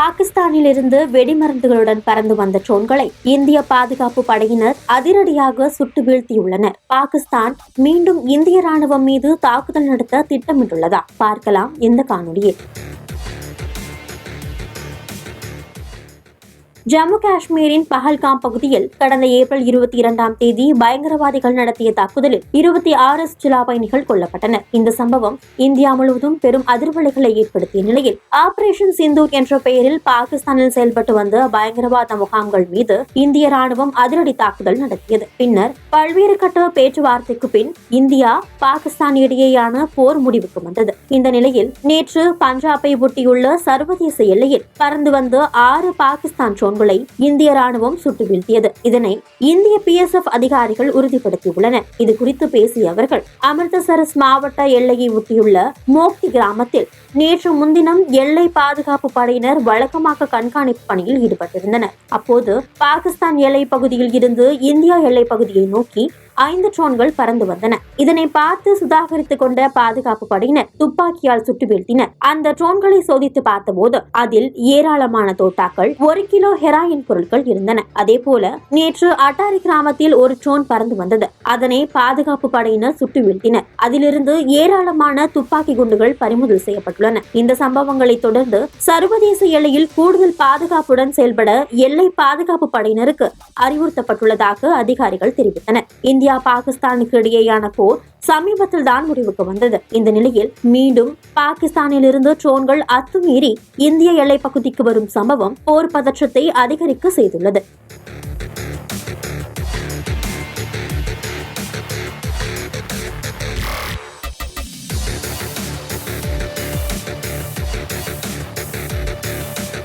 பாகிஸ்தானிலிருந்து வெடிமருந்துகளுடன் பறந்து வந்த ட்ரோன்களை இந்திய பாதுகாப்பு படையினர் அதிரடியாக சுட்டு வீழ்த்தியுள்ளனர். பாகிஸ்தான் மீண்டும் இந்திய ராணுவம் மீது தாக்குதல் நடத்த திட்டமிட்டுள்ளதா? பார்க்கலாம் இந்த காணொலியில் ஜம்மு காஷ்மீரின் பஹல்காம் பகுதியில் கடந்த ஏப்ரல் இருபத்தி இரண்டாம் தேதி பயங்கரவாதிகள் நடத்திய தாக்குதலில் இருபத்தி ஆறு சுற்றுலா பயணிகள் கொல்லப்பட்டனர் இந்த சம்பவம் இந்தியா முழுவதும் பெரும் அதிர்வலைகளை ஏற்படுத்திய நிலையில் ஆபரேஷன் சிந்தூர் என்ற பெயரில் பாகிஸ்தானில் செயல்பட்டு வந்த பயங்கரவாத முகாம்கள் மீது இந்திய ராணுவம் அதிரடி தாக்குதல் நடத்தியது. பின்னர் பல்வேறு கட்ட பேச்சுவார்த்தைக்கு பின் இந்தியா பாகிஸ்தான் இடையேயான போர் முடிவுக்கு வந்தது. இந்த நிலையில் நேற்று பஞ்சாபை ஒட்டியுள்ள சர்வதேச எல்லையில் பறந்து வந்த ஆறு பாகிஸ்தான் ட்ரோன்களை இந்திய ராணுவம் சுட்டு வீழ்த்தியது இதனை இந்திய பி எஸ் எஃப் அதிகாரிகள் உறுதிப்படுத்தியுள்ளனர் இது குறித்து பேசிய அவர்கள் அமிர்தசரஸ் மாவட்ட எல்லையை ஒட்டியுள்ள மோக்தி கிராமத்தில் நேற்று முன்தினம் எல்லை பாதுகாப்பு படையினர் வழக்கமாக கண்காணிப்பு பணியில் ஈடுபட்டிருந்தனர். அப்போது பாகிஸ்தான் எல்லை பகுதியில் இருந்து இந்தியா எல்லை பகுதியை நோக்கி ஐந்து ட்ரோன்கள் பறந்து வந்தன. இதனை பார்த்து சுதாகரித்துக் கொண்ட பாதுகாப்பு படையினர் துப்பாக்கியால் சுட்டு வீழ்த்தினர். அந்த ட்ரோன்களை சோதித்து பார்த்தபோது அதில் ஏராளமான தோட்டாக்கள் ஒரு கிலோ ஹெராயின் பொருட்கள் இருந்தன. அதே போல நேற்று அட்டாரி கிராமத்தில் ஒரு ட்ரோன் பறந்து வந்தது. அதனை பாதுகாப்பு படையினர் சுட்டு வீழ்த்தினர். அதிலிருந்து ஏராளமான துப்பாக்கி குண்டுகள் பறிமுதல் செய்யப்பட்டுள்ளன. இந்த சம்பவங்களை தொடர்ந்து சர்வதேச எல்லையில் கூடுதல் பாதுகாப்புடன் செயல்பட எல்லை பாதுகாப்பு படையினருக்கு அறிவுறுத்தப்பட்டுள்ளதாக அதிகாரிகள் தெரிவித்தனர். இந்தியா பாகிஸ்தானுக்கு இடையேயான போர் சமீபத்தில் தான் முடிவுக்கு வந்தது. இந்த நிலையில் மீண்டும் பாகிஸ்தானில் இருந்து ட்ரோன்கள் அத்துமீறி இந்திய எல்லைப் பகுதிக்கு வரும் சம்பவம் போர் பதற்றத்தை அதிகரிக்க செய்துள்ளது.